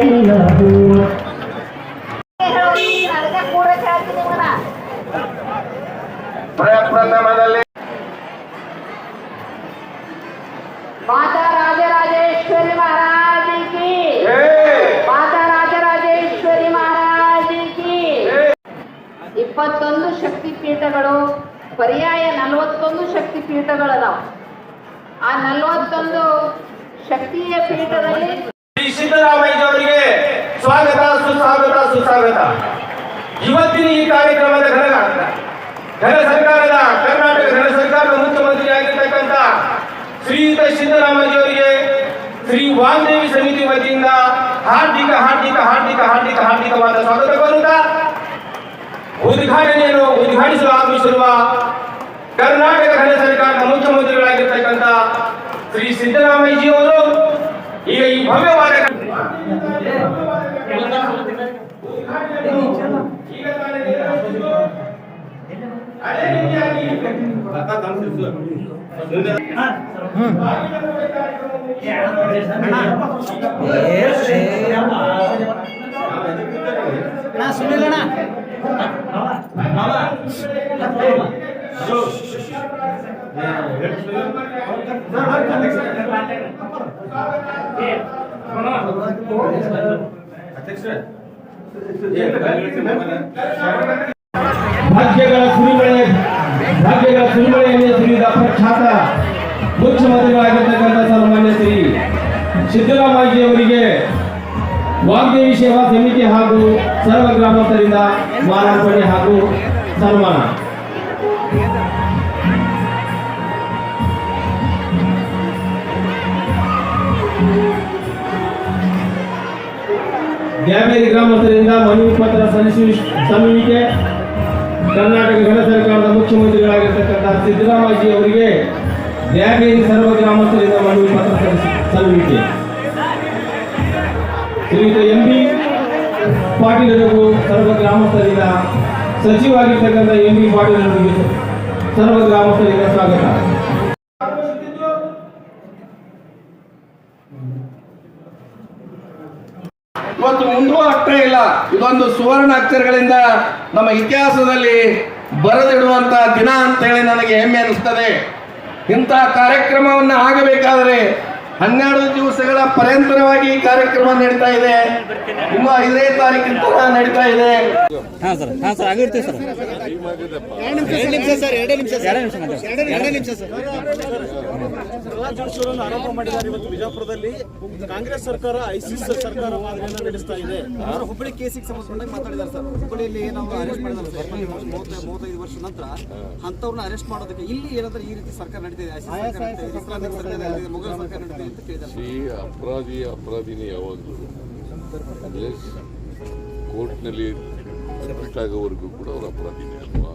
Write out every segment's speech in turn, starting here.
ಎಲ್ಲವೂ ಪ್ರಪ್ರಥಮದಲ್ಲಿ ಮಾತಾ ರಾಜರಾಜೇಶ್ವರಿ ಮಹಾರಾಜ ಕಿ. ಮಾತಾ ರಾಜರಾಜೇಶ್ವರಿ ಮಹಾರಾಜ ಕಿ. ಇಪ್ಪತ್ತೊಂದು ಶಕ್ತಿ ಪೀಠಗಳು ಪರ್ಯಾಯ ನಲವತ್ತೊಂದು ಶಕ್ತಿ ಪೀಠಗಳದಾವ ಆ ನಲವತ್ತೊಂದು ಶಕ್ತಿಯ ಪೀಠದಲ್ಲಿ ಸಿದ್ದರಾಮಯ್ಯ ಸ್ವಾಗತ ಸುಸ್ವಾಗತ ಸುಸ್ವಾಗತ. ಇವತ್ತಿನ ಈ ಕಾರ್ಯಕ್ರಮದ ಘನ ಘನ ಸರ್ಕಾರದ, ಕರ್ನಾಟಕ ಘನ ಸರ್ಕಾರದ ಮುಖ್ಯಮಂತ್ರಿ ಆಗಿರ್ತಕ್ಕಂಥ ಶ್ರೀಯುತ ಸಿದ್ದರಾಮಯ್ಯ ಅವರಿಗೆ ಶ್ರೀ ವಾಗ್ದೇವಿ ಸಮಿತಿ ವತಿಯಿಂದ ಹಾರ್ದಿಕ ಹಾರ್ದಿಕ ಹಾರ್ದಿಕ ಹಾರ್ದಿಕ, ಹಾರ್ದಿಕವಾದ ಸ್ವಾಗತ ಕೋರುತ್ತಾ ಉದ್ಘಾಟನೆಯನ್ನು ಉದ್ಘಾಟಿಸಲು ಆಗಮಿಸಿರುವ ಕರ್ನಾಟಕ ಘನ ಸರ್ಕಾರದ ಮುಖ್ಯಮಂತ್ರಿಗಳಾಗಿರ್ತಕ್ಕಂಥ ಶ್ರೀ ಸಿದ್ದರಾಮಯ್ಯ ಅವರು ಈಗ ಈ ಭವ್ಯವಾದ ಭಾಗ್ಯಗಳ ಸುರಿಮಳೆ ಭಾಗ್ಯಗಳ ಸುರಿಮಳೆಯನ್ನೇ ಸುರಿದ ಪ್ರಖ್ಯಾತ ಮುಖ್ಯಮಂತ್ರಿಗಳಾಗಿರ್ತಕ್ಕಂಥ ಸನ್ಮಾನ್ಯ ಶ್ರೀ ಸಿದ್ದರಾಮಯ್ಯ ಅವರಿಗೆ ವಾಗ್ದೇವಿ ಸೇವಾ ಸಮಿತಿ ಹಾಗೂ ಸರ್ವ ಗ್ರಾಮಸ್ಥರಿಂದ ಮಾಲಾರ್ಪಣೆ ಹಾಗೂ ಸನ್ಮಾನ. ದ್ಯಾಮೇರಿ ಗ್ರಾಮಸ್ಥರಿಂದ ಮನವಿ ಪತ್ರ ಸಲ್ಲಿಸಿ ಸಲ್ಲಿಕೆ ಕರ್ನಾಟಕ ಗಣ ಸರ್ಕಾರದ ಮುಖ್ಯಮಂತ್ರಿಗಳಾಗಿರ್ತಕ್ಕಂಥ ಸಿದ್ದರಾಮಯ್ಯ ಅವರಿಗೆ ದ್ಯಾಬೇರಿ ಸರ್ವ ಗ್ರಾಮಸ್ಥರಿಂದ ಮನವಿ ಪತ್ರ ಸಲ್ಲಿಕೆ. ಶ್ರೀಯುತ ಎಂ ಬಿ ಪಾಟೀಲರಿಗೂ ಸರ್ವ ಗ್ರಾಮಸ್ಥರಿಂದ ಸಚಿವರಾಗಿರ್ತಕ್ಕಂಥ ಎಂ ಬಿ ಪಾಟೀಲರಿಗೆ ಸರ್ವ ಗ್ರಾಮಸ್ಥರಿಂದ ಸ್ವಾಗತ. ಮುಂದೂ ಆಗ್ತಾ ಇಲ್ಲ. ಇದೊಂದು ಸುವರ್ಣ ಅಕ್ಷರಗಳಿಂದ ನಮ್ಮ ಇತಿಹಾಸದಲ್ಲಿ ಬರೆದಿಡುವಂತ ದಿನ ಅಂತ ಹೇಳಿ ನನಗೆ ಹೆಮ್ಮೆ ಅನಿಸ್ತದೆ. ಇಂತಹ ಕಾರ್ಯಕ್ರಮವನ್ನು ಆಗಬೇಕಾದರೆ ಹನ್ನೆರಡು ದಿವಸಗಳ ಪರ್ಯಂತರವಾಗಿ ಈ ಕಾರ್ಯಕ್ರಮ ನಡೀತಾ ಇದೆ. ಇನ್ನು ಐದನೇ ತಾರೀಕಿನ ತನಕ ನಡೀತಾ ಇದೆ. ಹಾಂ ಸರ್ ಹಾಂ ಸರ್ ಆಗಿರ್ತೀವಿ ಸರ್. ಎರಡು ನಿಮಿಷ ಸರ್ ಎರಡು ನಿಮಿಷ ಎರಡು ನಿಮಿಷ. ಎರಡು ನಿಮಿಷ ಸರ್. ಆರೋಪ ಮಾಡಿದ್ದಾರೆ ಇವತ್ತು ಬಿಜಾಪುರದಲ್ಲಿ. ಕಾಂಗ್ರೆಸ್ ಸರ್ಕಾರ ಐಸಿಸ್ ಸರ್ಕಾರ ಮಾದರಿಯನ್ನು ನಡೆಸ್ತಾ ಇದೆ. ಹುಬ್ಬಳ್ಳಿ ಕೇಸಿಗೆ ಸಂಬಂಧ ಮಾತಾಡಿದ್ದಾರೆ ಸರ್. ಹುಬ್ಬಳ್ಳಿಯಲ್ಲಿ ನಾವು ಅರೆಸ್ಟ್ ಮಾಡಿದ್ದಾರೆ ಸರ್. ಮೂವತ್ತೈದು ಮೂವತ್ತೈದು ವರ್ಷ ನಂತರ ಅಂಥವ್ರನ್ನ ಅರೆಸ್ಟ್ ಮಾಡೋದಕ್ಕೆ ಇಲ್ಲಿ ಏನಾದ್ರೂ ಈ ರೀತಿ ಸರ್ಕಾರ ನಡೀತಿದೆ, ಮೊಘಲ್ ಸರ್ಕಾರ ನಡೀತಿದೆ ಈ ಅಪರಾಧಿ ಅಪರಾಧಿನೇ ಯಾವಾಗಲೂ ಅನ್ಲೆಸ್ ಕೋರ್ಟ್ನಲ್ಲಿ ಆಗೋವರೆಗೂ ಕೂಡ ಅವ್ರ ಅಪರಾಧಿನೇ ಅಲ್ವಾ?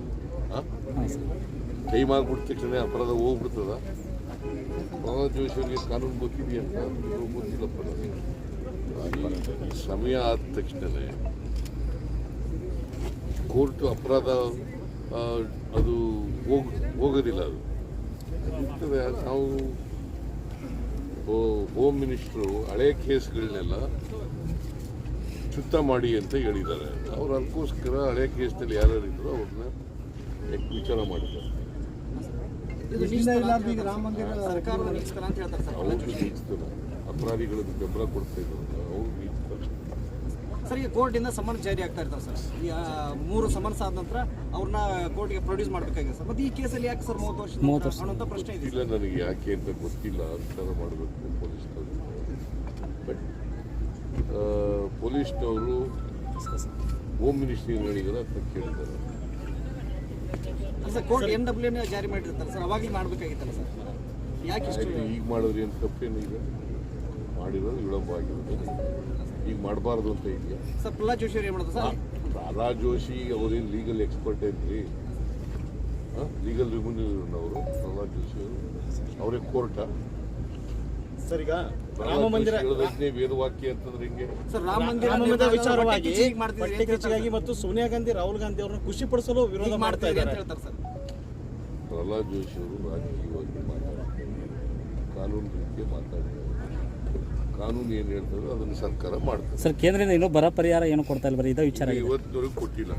ಕೈ ಆಗ್ಬಿಟ್ಟ ತಕ್ಷಣ ಅಪರಾಧ ಹೋಗ್ಬಿಡ್ತದ? ಪ್ರಹ್ಲಾದ್ ಜೋಶಿ ಅವರಿಗೆ ಕಾನೂನು ಗೊತ್ತಿದೆಯಾ ಅಂತ. ಈ ಸಮಯ ಆದ ತಕ್ಷಣವೇ ಕೋರ್ಟ್ ಅಪರಾಧ ಅದು ಹೋಗ್, ಹೋಗೋದಿಲ್ಲ ಅದು ನಾವು ಹೋಮ್ ಮಿನಿಸ್ಟ್ರು ಹಳೆ ಕೇಸ್ಗಳನ್ನೆಲ್ಲ ಚುತ್ತ ಮಾಡಿ ಅಂತ ಹೇಳಿದ್ದಾರೆ. ಅವ್ರು ಅದಕ್ಕೋಸ್ಕರ ಹಳೆ ಕೇಸ್ನಲ್ಲಿ ಯಾರ್ಯಾರು ಇದ್ರು ಅವ್ರನ್ನ ವಿಚಾರ ಮಾಡಿದ್ದಾರೆ. ಅಪರಾಧಿಗಳಿಗೆ ಬೆಂಬಲ ಕೊಡ್ತಾ ಇದ್ದಾರೆ. ಸರ್ಕಾರವನ್ನು ಸರ್ ಈಗ ಕೋರ್ಟಿಂದ ಸಮನ್ ಜಾರಿ ಆಗ್ತಾ ಇರ್ತಾರೆ ಸರ್. ಈ ಮೂರು ಸಮನ್ಸ್ ಆದ ನಂತರ ಅವ್ರನ್ನ ಕೋರ್ಟ್ಗೆ ಪ್ರೊಡ್ಯೂಸ್ ಮಾಡಬೇಕಾಗಿದೆ ಸರ್. ಮತ್ತೆ ಈ ಕೇಸಲ್ಲಿ ಯಾಕೆ ಸರ್ ಮೂವತ್ತು ವರ್ಷ ಮೂವತ್ತು ವರ್ಷ. ಅನ್ನೋಂಥ ಪ್ರಶ್ನೆ ಇದೆ ಇಲ್ಲ ನನಗೆ ಯಾಕೆ ಅಂತ ಗೊತ್ತಿಲ್ಲ. ವಿಚಾರ ಮಾಡಬೇಕು ಪೊಲೀಸ್ನವರು ಬಟ್ ಪೊಲೀಸ್ನವರು ಹೋಮ್ ಮಿನಿಸ್ಟ್ರಿ ಹೇಳಿದ್ರೆ ಅಂತ ಕೇಳಿದ್ದಾರೆ. ಸರ್ ಕೋರ್ಟ್ ಎನ್ ಡಬ್ಲ್ಯೂ ಜಾರಿ ಮಾಡಿರ್ತಾರೆ ಸರ್. ಅವಾಗಲೇ ಮಾಡಬೇಕಾಗಿತ್ತಲ್ಲ ಸರ್. ಯಾಕೆ ಈಗ ಮಾಡಿದ್ರೆ ಏನು ತಪ್ಪೇನಿದೆ ಮಾಡಿರೋದು ವಿಳಂಬ ಆಗಿರೋದು. ಈಗ ಮಾಡಬಾರ್ದು ಅಂತ ಇದೆಯಾ? ಸರ್ ಪ್ರಹ್ಲಾದ್ ಜೋಶಿ ಅವ್ರು ಏನು ಮಾಡೋದು ಸರ್? ರಾಧಾ ಜೋಶಿ ಅವರೇನು ಲೀಗಲ್ ಎಕ್ಸ್ಪರ್ಟ್ ಏನ್ರಿ? ಲೀಗಲ್ ರಿಮ್ಯೂನರ್ ಅವರು ಪ್ರಹ್ಲಾದ್ ಜೋಶಿ ಅವರು. ಅವರೇ ಕೋರ್ಟ ಸರ್ ಈಗ ರಾಮ ಮಂದಿರ ಹೇಳೋದನ್ನೇ ವೇದವಾಕ್ಯ ಅಂತಂದ್ರೆ ಹಿಂಗೆ? ಸರ್ ರಾಮ ಮಂದಿರ ವಿಚಾರವಾಗಿ ಪಟ್ಟಿ ಕಿಚ್ಚಿಗೆ ಪಟ್ಟಿ ಅಂತ ಮತ್ತು ಸೋನಿಯಾ ಗಾಂಧಿ ರಾಹುಲ್ ಗಾಂಧಿ ಅವರನ್ನು ಖುಷಿ ಪಡಿಸಲು ವಿರೋಧ ಮಾಡ್ತಾ ಇದ್ದಾರೆ ಅಂತ ಹೇಳ್ತಾರೆ ಸರ್. ಪ್ರಹ್ಲಾದ್ ಜೋಶಿ ಅವರು ರಾಜಕೀಯವಾಗಿ ಮಾತಾಡ್ತಾರೆ. ಕಾನೂನು ರೀತಿಯ ಮಾತಾಡ್ತಾರೆ. ಕಾನೂನು ಏನು ಹೇಳ್ತದೆ ಅದನ್ನು ಸರ್ಕಾರ ಮಾಡ್ತದೆ. ಸರ್ ಕೇಂದ್ರದಿಂದ ಇನ್ನೂ ಬರ ಪರಿಹಾರ ಏನು ಕೊಡ್ತಾ ಇಲ್ಲ ಬರೀ ಇದೇ ವಿಚಾರ ಇವತ್ತು ಇವತ್ತಿನವರೆಗೂ ಕೊಟ್ಟಿಲ್ಲ